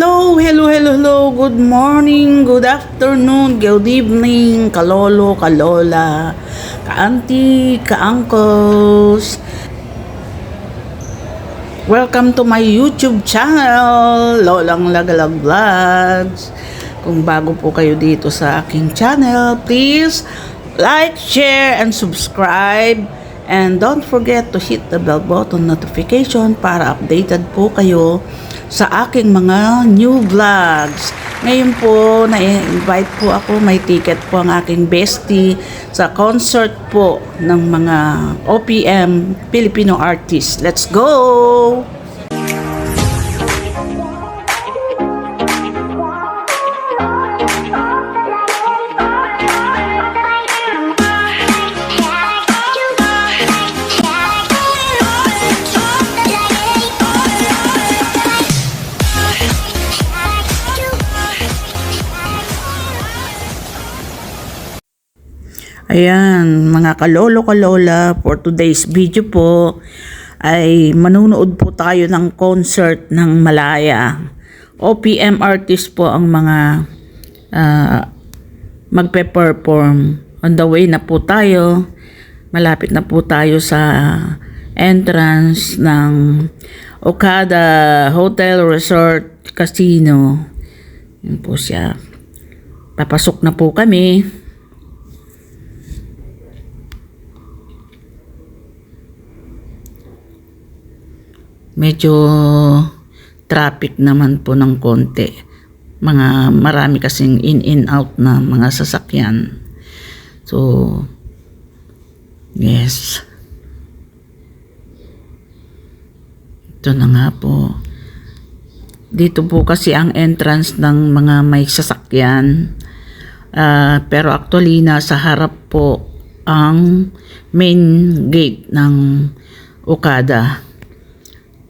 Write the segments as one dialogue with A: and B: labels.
A: Hello, hello, hello, hello. Good morning, good afternoon, good evening, kalolo, kalola, ka-auntie. Welcome to my YouTube channel, Lolang Lagalag Vlogs. Kung bago po kayo dito sa aking channel, please like, share, and subscribe. And don't forget to hit the bell button notification para updated po kayo sa aking mga new vlogs. Ngayon po, na-invite po ako, may ticket po ang aking bestie sa concert po ng mga OPM Filipino artists. Let's go! Mga kalolo-kalola, for today's video po ay manunood po tayo ng concert ng Malaya. OPM artist po ang mga ah, magpe-perform. On the way na po tayo. Malapit na po tayo sa entrance ng Okada Hotel Resort Casino. Yun po siya. Papasok na po kami. Medyo traffic naman po ng konti. Mga marami kasing in in out na mga sasakyan. So yes. Ito na nga po. Dito po kasi ang entrance ng mga may sasakyan. Ah, pero actually nasa harap po ang main gate ng Okada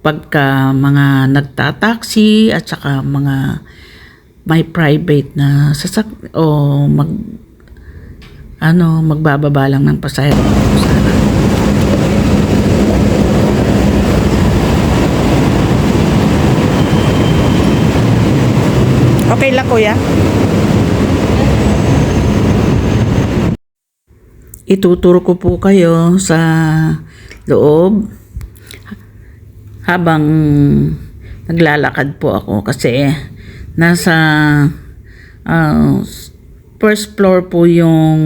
A: pagka mga nagtataksi at saka mga may private na sasak o mag ano magbababa lang ng pasahero sana. Okay lang kuya. Ituturo ko po kayo sa loob habang naglalakad po ako kasi nasa ah, first floor po yung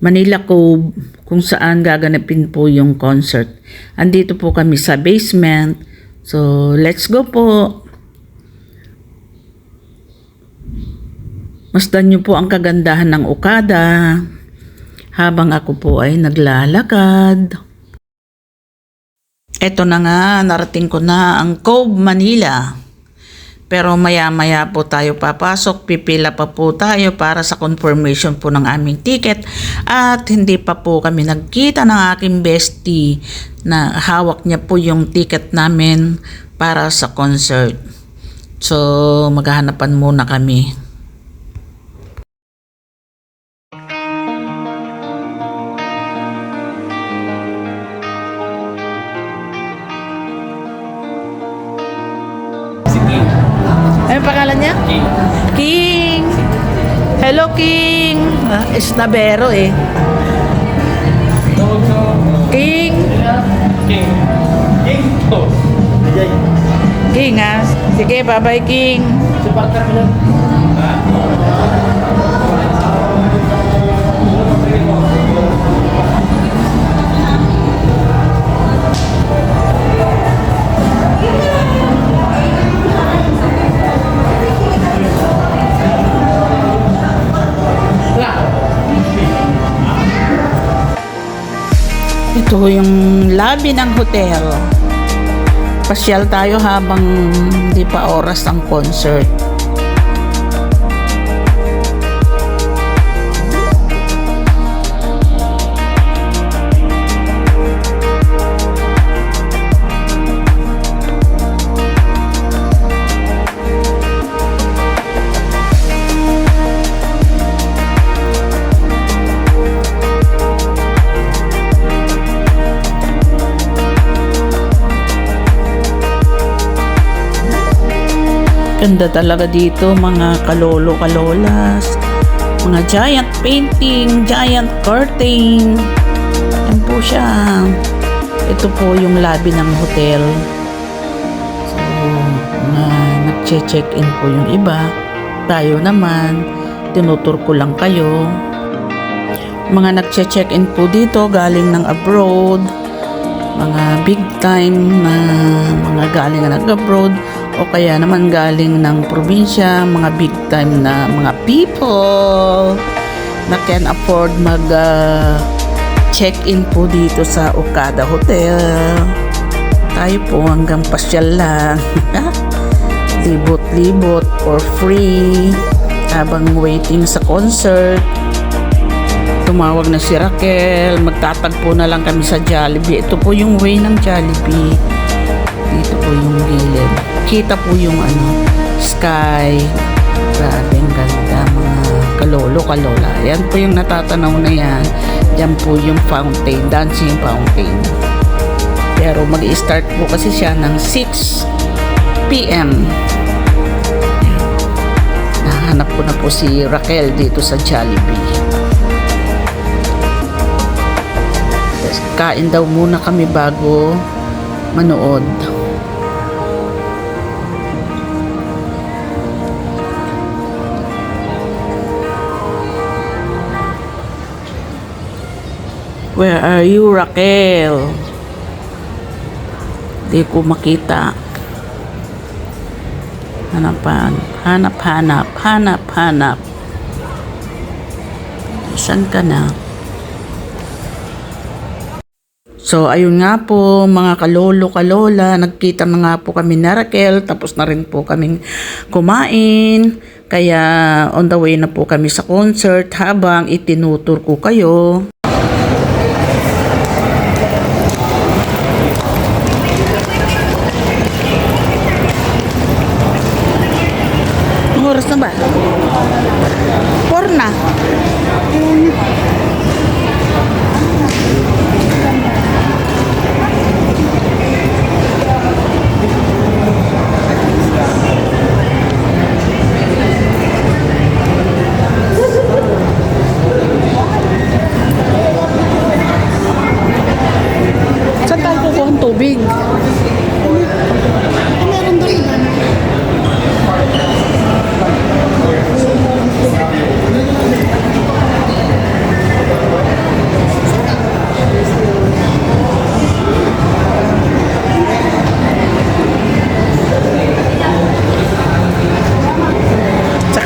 A: Manila Cove kung saan gaganapin po yung concert. Andito po kami sa basement. So, let's go po. Masdan niyo po ang kagandahan ng Okada habang ako po ay naglalakad. Eto na nga, narating ko na ang Cove, Manila. Pero maya-maya po tayo papasok, pipila pa po tayo para sa confirmation po ng aming ticket at hindi pa po kami nagkita ng aking bestie na hawak niya po yung ticket namin para sa concert. So, maghahanapan muna kami. Hello, King! Ah, Esnabero eh.
B: Sa...
A: King!
B: King. King.
A: King ha? Sige, bye-bye, King.
B: Si partner
A: Ito yung lobby ng hotel. Pasyal tayo habang hindi pa oras ang concert. Ganda talaga dito mga kalolo kalolas. Mga giant painting, giant curtain. Yan po siya. Ito po yung lobby ng hotel. So, na nagche-check-in po yung iba. Tayo naman, tinutur ko lang kayo. Mga nagche-check-in po dito galing ng abroad. Mga big time na mga galing na nag-abroad o kaya naman galing ng probinsya, mga big time na mga people na can afford mag ah, check-in po dito sa Okada Hotel. Tayo po hanggang pasyal lang. Libot-libot for free habang waiting sa concert. Tumawag na si Raquel, magtatagpo na lang kami sa Jollibee. Ito po yung way ng Jollibee. Dito po yung gilid. Kita po yung ano, sky. Grabe, ang ganda mga kalolo, kalola. Yan po yung natatanaw na yan. Yan po yung fountain, dancing fountain. Pero mag start po kasi siya ng 6 p.m. Nahanap ko na po si Raquel dito sa Jollibee. Kain daw muna kami bago manood. Where are you, Raquel? Di ko makita. Hanapan. Hanap, hanap. Hanap, hanap. Saan ka na? So, ayun nga po, mga kalolo, kalola, nagkita na nga po kami na Raquel, tapos na rin po kaming kumain. Kaya, on the way na po kami sa concert habang itinutur ko kayo. Anong oras na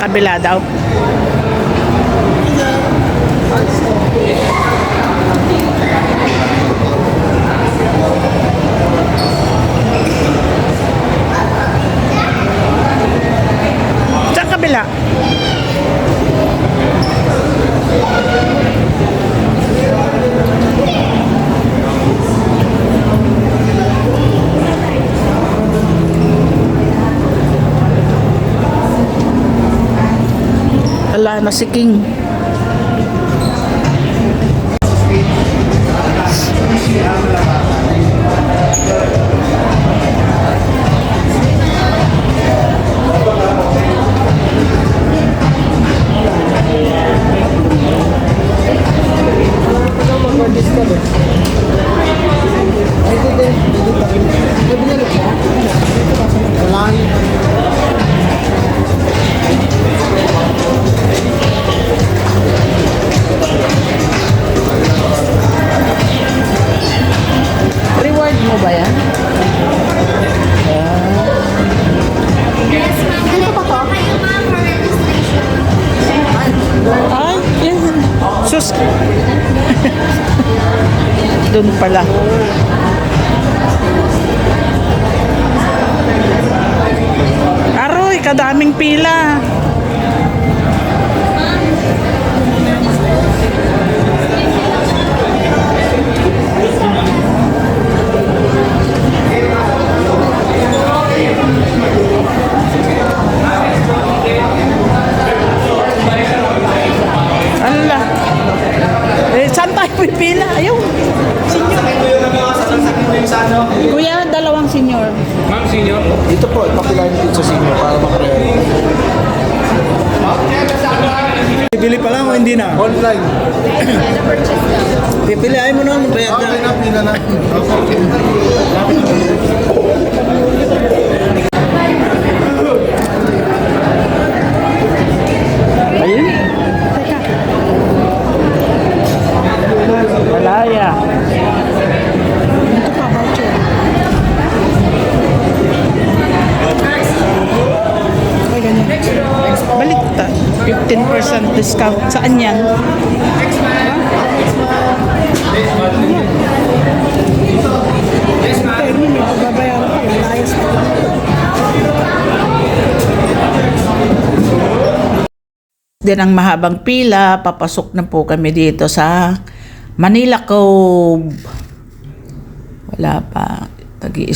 A: kabila daw. Sa kabila. Wala na si King. 15% discount. Saan yan? din ang mahabang pila, papasok na po kami dito sa Manila Cove. Wala pa. Tagi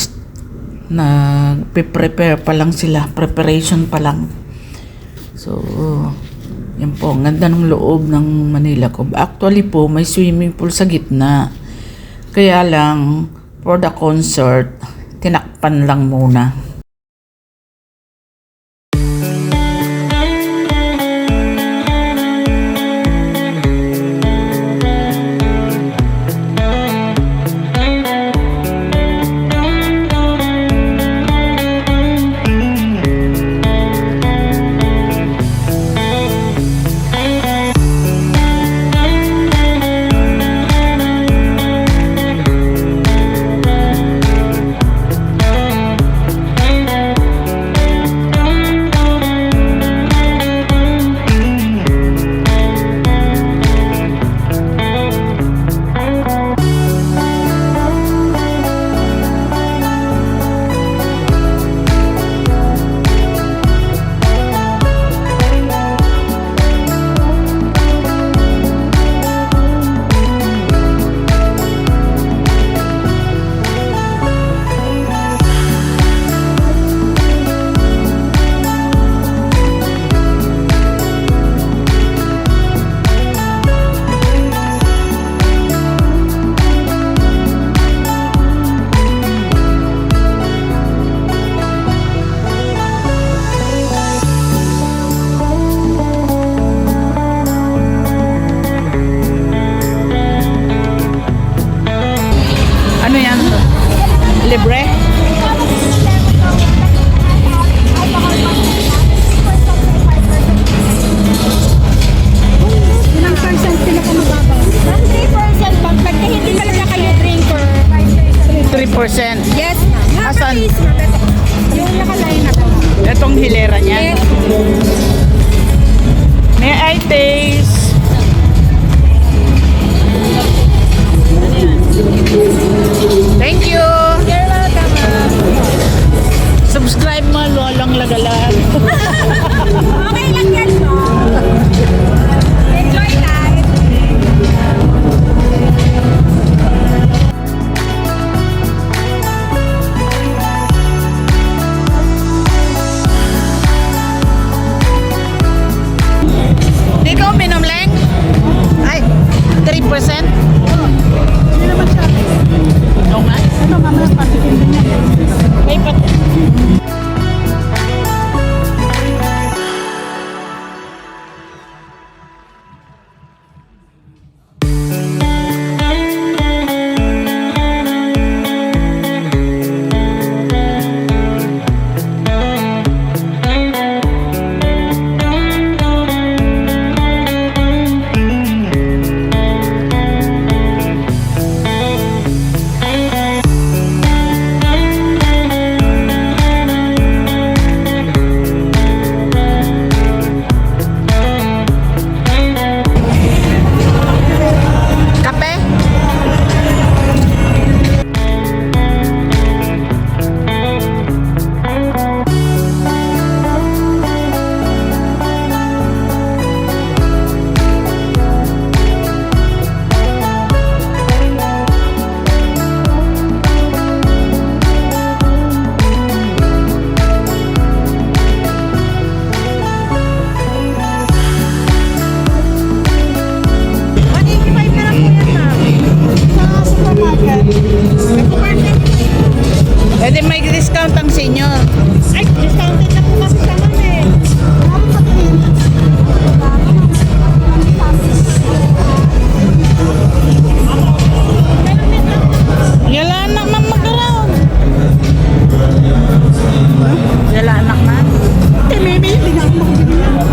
A: nag-prepare pa lang sila. Preparation pa lang. So, yan po. Ang ganda ng loob ng Manila Cove. Actually po, may swimming pool sa gitna. Kaya lang, for the concert, tinakpan lang muna.
C: Yes, ma'am.
A: Asan?
C: Yung nakaline na to.
A: Itong hilera niya.
C: Yes.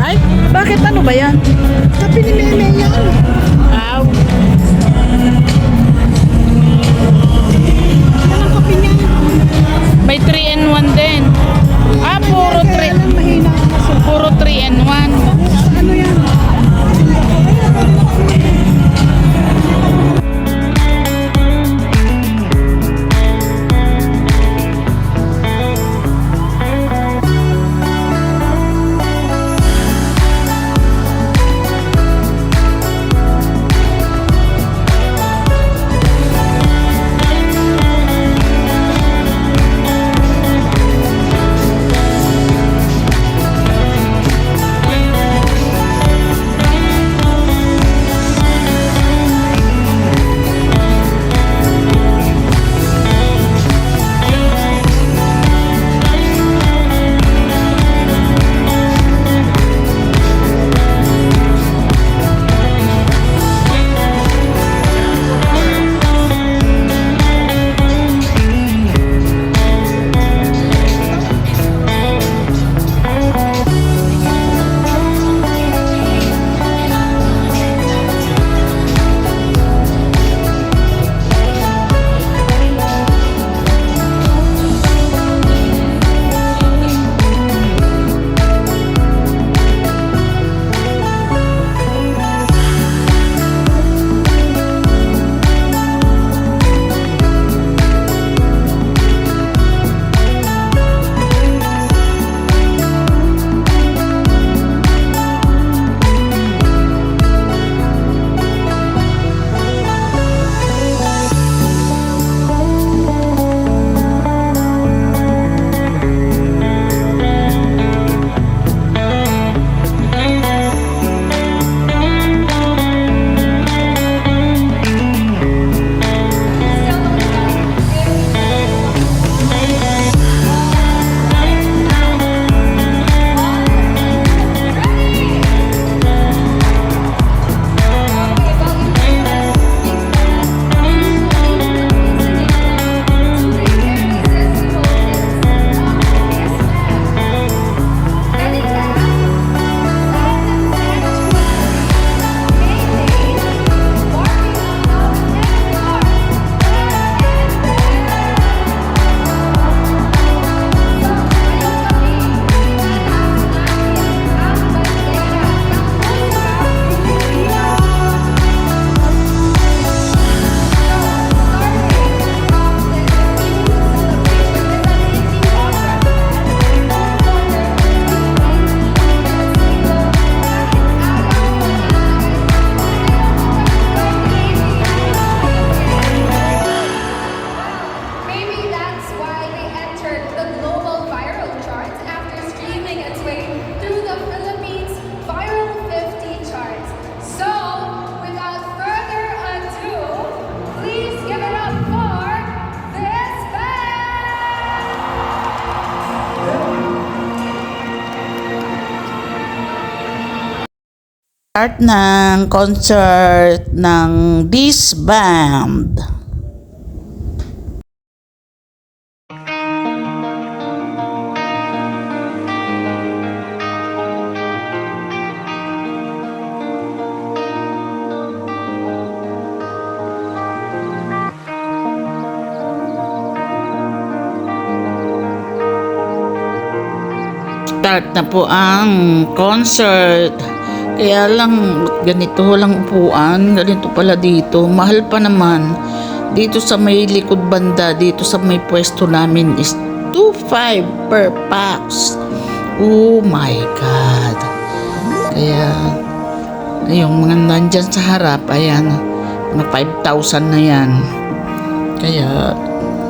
A: Ay? Bakit?
C: Ano ba yan? Kapi ni Nene
A: yan. Aw. Anong kapi? May 3 and 1 din. Ah, puro 3. Puro 3 and 1. Ano yan? Start ng concert ng this band. Start na po ang concert. Kaya lang, ganito lang upuan, ganito pala dito. Mahal pa naman. Dito sa may likod banda, dito sa may pwesto namin is 2.5 per pax. Oh my God. Kaya, yung mga nandyan sa harap, ayan, mga 5,000 na yan. Kaya,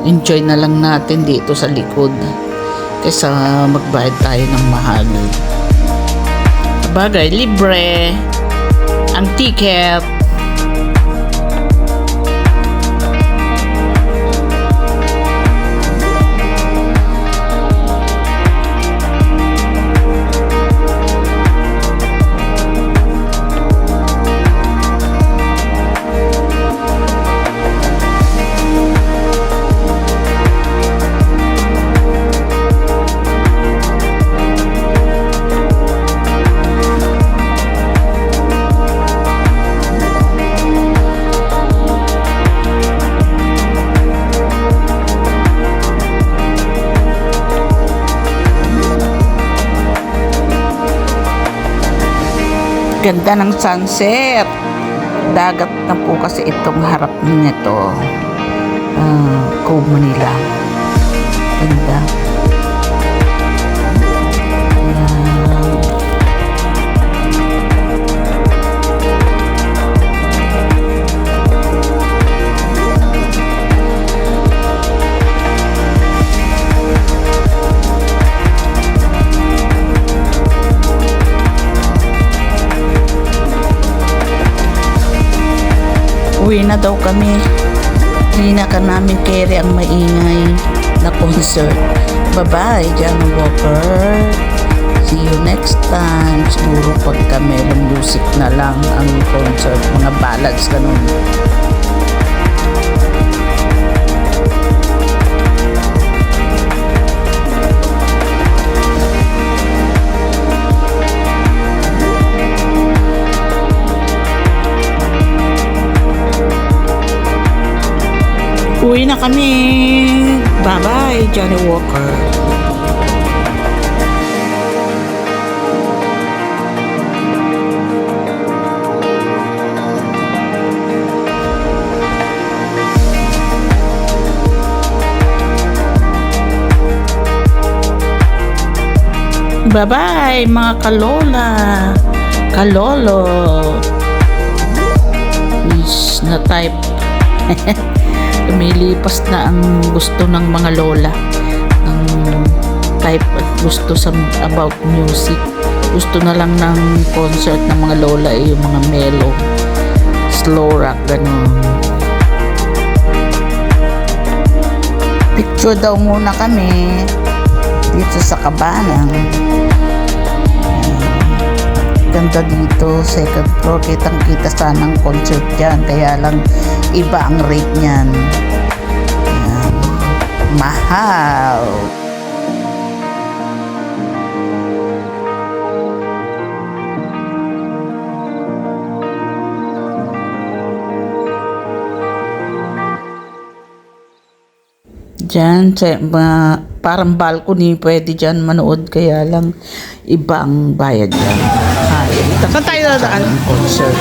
A: enjoy na lang natin dito sa likod kaysa magbayad tayo ng mahal. Bagay, libre ang ticket. Ganda ng sunset. Dagat na po kasi itong harap nito. Uh, Cove Manila. Ganda. Uwi na daw kami. Hindi na ka namin carry ang maingay na concert. Bye-bye, John Walker. See you next time. Siguro pagka merong music na lang ang concert. Mga ballads, ganun. Uwi na kami. Bye-bye, Johnny Walker. Bye-bye, mga kalola. Kalolo. Is na type. Lumilipas na ang gusto ng mga lola. Ang type at gusto sa about music. Gusto na lang ng concert ng mga lola ay yung mga mellow. Slow rock, ganun. Picture daw muna kami dito sa kabanang. Ganda dito, second floor. Kitang kita sana ang concert dyan. Kaya lang iba ang rate niyan. Ayan. Mahal. Diyan, sa, parang balcony, pwede dyan manood, kaya lang ibang bayad dyan. Ay, saan tayo dadaan? Concert.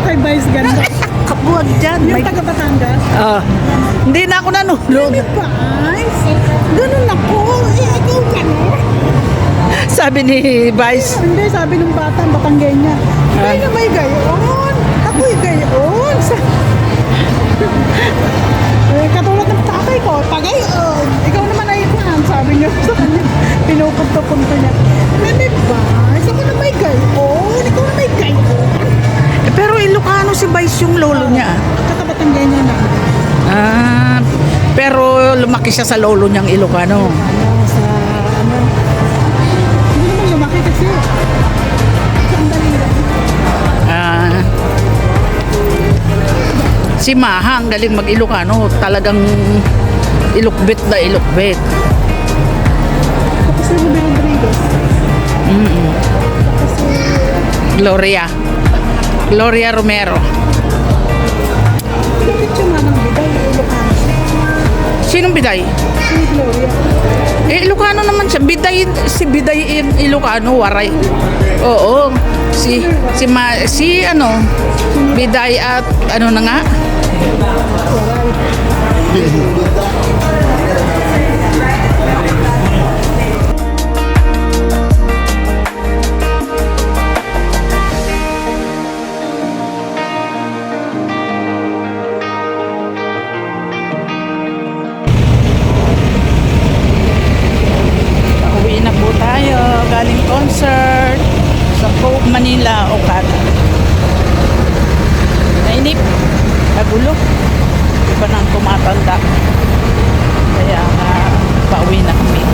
D: Kay Vice ganda.
A: Kabuwag dyan.
D: Yung
A: May,
D: taga Batangas.
A: Ah, hindi na ako nanulog.
D: Vice? Ganun ako. Eh, ikaw gano'n.
A: Sabi ni Vice,
D: Hindi, sabi ng bata, Batanggenya. Hindi na may gayon. Ako'y gayon. Sa- eh, katulad ng tatay ko, pagayon. Ikaw naman ay kwan, sabi niya sa kanya. Pinupunto-punto niya. Hindi ba? Ako na may gayon. Ikaw na may gayon.
A: eh, pero Ilocano si Vice yung lolo niya.
D: Katabatanggenya na.
A: Ah, pero lumaki siya sa lolo niyang Ilocano.
D: Ano,
A: si Maha, ang galing mag-Ilocano. Talagang ilukbit na ilukbit.
D: Tapos si Ruby Rodriguez.
A: Gloria. Gloria Romero.
D: Bakit yung nga ng bigay? Ilocano siya.
A: Sinong biday?
D: Si Gloria.
A: Eh, Ilocano naman siya. Biday, si Biday Ilocano, waray. Oo. Si, si, ma, si ano, Biday at ano na nga? Uwi na po tayo galing concert sa Cove Manila, Okada inip nagulo iba nang tumatanda. Kaya uh, pauwi na kami.